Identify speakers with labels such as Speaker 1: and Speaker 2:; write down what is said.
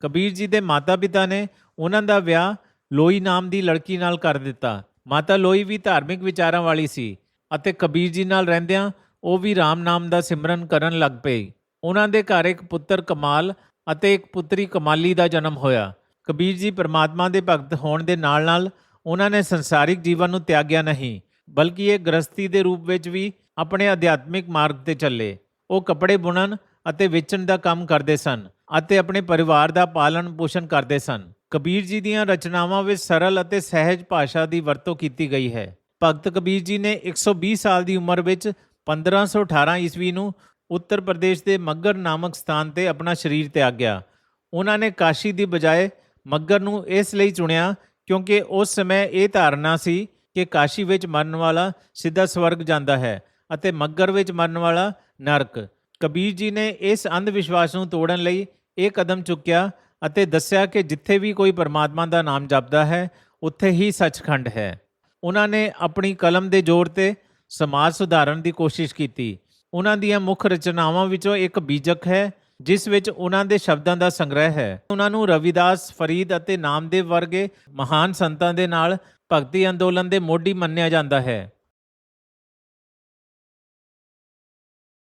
Speaker 1: ਕਬੀਰ ਜੀ ਦੇ ਮਾਤਾ-ਪਿਤਾ ਨੇ ਉਹਨਾਂ ਦਾ ਵਿਆਹ ਲੋਈ ਨਾਮ ਦੀ ਲੜਕੀ ਨਾਲ ਕਰ ਦਿੱਤਾ। ਮਾਤਾ ਲੋਈ ਵੀ ਧਾਰਮਿਕ ਵਿਚਾਰਾਂ ਵਾਲੀ ਸੀ ਅਤੇ ਕਬੀਰ ਜੀ ਨਾਲ ਰਹਿੰਦਿਆਂ ਉਹ ਵੀ RAM ਨਾਮ ਦਾ ਸਿਮਰਨ ਕਰਨ ਲੱਗ ਪਈ। ਉਹਨਾਂ ਦੇ ਘਰ ਇੱਕ ਪੁੱਤਰ ਕਮਾਲ ਅਤੇ ਇੱਕ ਪੁੱਤਰੀ ਕਮਾਲੀ ਦਾ ਜਨਮ ਹੋਇਆ। ਕਬੀਰ ਜੀ ਪਰਮਾਤਮਾ ਦੇ ਭਗਤ ਹੋਣ ਦੇ ਨਾਲ-ਨਾਲ ਉਹਨਾਂ ਨੇ ਸੰਸਾਰਿਕ ਜੀਵਨ ਨੂੰ ਤਿਆਗਿਆ ਨਹੀਂ, ਬਲਕਿ ਇਹ ਗ੍ਰਸਤੀ ਦੇ ਰੂਪ ਵਿੱਚ ਵੀ ਆਪਣੇ ਅਧਿਆਤਮਿਕ ਮਾਰਗ ਤੇ ਚੱਲੇ। ਉਹ ਕੱਪੜੇ ਬੁਣਨ ਅਤੇ ਵੇਚਣ ਦਾ ਕੰਮ ਕਰਦੇ ਸਨ। ਅਤੇ ਆਪਣੇ ਪਰਿਵਾਰ ਦਾ ਪਾਲਣ ਪੋਸ਼ਣ ਕਰਦੇ ਸਨ। ਕਬੀਰ ਜੀ ਦੀਆਂ ਰਚਨਾਵਾਂ ਵਿੱਚ ਸਰਲ ਅਤੇ ਸਹਿਜ ਭਾਸ਼ਾ ਦੀ ਵਰਤੋਂ ਕੀਤੀ ਗਈ ਹੈ। ਭਗਤ ਕਬੀਰ ਜੀ ਨੇ 120 ਸਾਲ ਦੀ ਉਮਰ ਵਿੱਚ 1518 ਈਸਵੀ ਨੂੰ ਉੱਤਰ ਪ੍ਰਦੇਸ਼ ਦੇ ਮੱਗਰ ਨਾਮਕ ਸਥਾਨ ਤੇ ਆਪਣਾ ਸਰੀਰ ਤਿਆਗਿਆ। ਉਹਨਾਂ ਨੇ ਕਾਸ਼ੀ ਦੀ ਬਜਾਏ ਮੱਗਰ ਨੂੰ ਇਸ ਲਈ ਚੁਣਿਆ ਕਿਉਂਕਿ ਉਸ ਸਮੇਂ ਇਹ ਧਾਰਨਾ ਸੀ ਕਿ ਕਾਸ਼ੀ ਵਿੱਚ ਮਰਨ ਵਾਲਾ ਸਿੱਧਾ ਸਵਰਗ ਜਾਂਦਾ ਹੈ ਅਤੇ ਮੱਗਰ ਵਿੱਚ ਮਰਨ ਵਾਲਾ ਨਰਕ। ਕਬੀਰ ਜੀ ਨੇ ਇਸ ਅੰਧ ਵਿਸ਼ਵਾਸ ਨੂੰ ਤੋੜਨ ਲਈ ਇਹ ਕਦਮ ਚੁੱਕਿਆ ਅਤੇ ਦੱਸਿਆ ਕਿ ਜਿੱਥੇ ਵੀ ਕੋਈ ਪਰਮਾਤਮਾ ਦਾ ਨਾਮ ਜਪਦਾ ਹੈ, ਉੱਥੇ ਹੀ ਸੱਚਖੰਡ ਹੈ। ਉਹਨਾਂ ਨੇ ਆਪਣੀ ਕਲਮ ਦੇ ਜ਼ੋਰ ਤੇ ਸਮਾਜ ਸੁਧਾਰਨ ਦੀ ਕੋਸ਼ਿਸ਼ ਕੀਤੀ। ਉਹਨਾਂ ਦੀਆਂ ਮੁੱਖ ਰਚਨਾਵਾਂ ਵਿੱਚੋਂ ਇੱਕ ਬੀਜਕ ਹੈ, ਜਿਸ ਵਿੱਚ ਉਹਨਾਂ ਦੇ ਸ਼ਬਦਾਂ ਦਾ ਸੰਗ੍ਰਹਿ ਹੈ। ਉਹਨਾਂ ਨੂੰ ਰਵਿਦਾਸ, ਫਰੀਦ ਅਤੇ ਨਾਮਦੇਵ ਵਰਗੇ ਮਹਾਨ ਸੰਤਾਂ ਦੇ ਨਾਲ ਭਗਤੀ ਅੰਦੋਲਨ ਦੇ ਮੋਢੀ ਮੰਨਿਆ ਜਾਂਦਾ ਹੈ।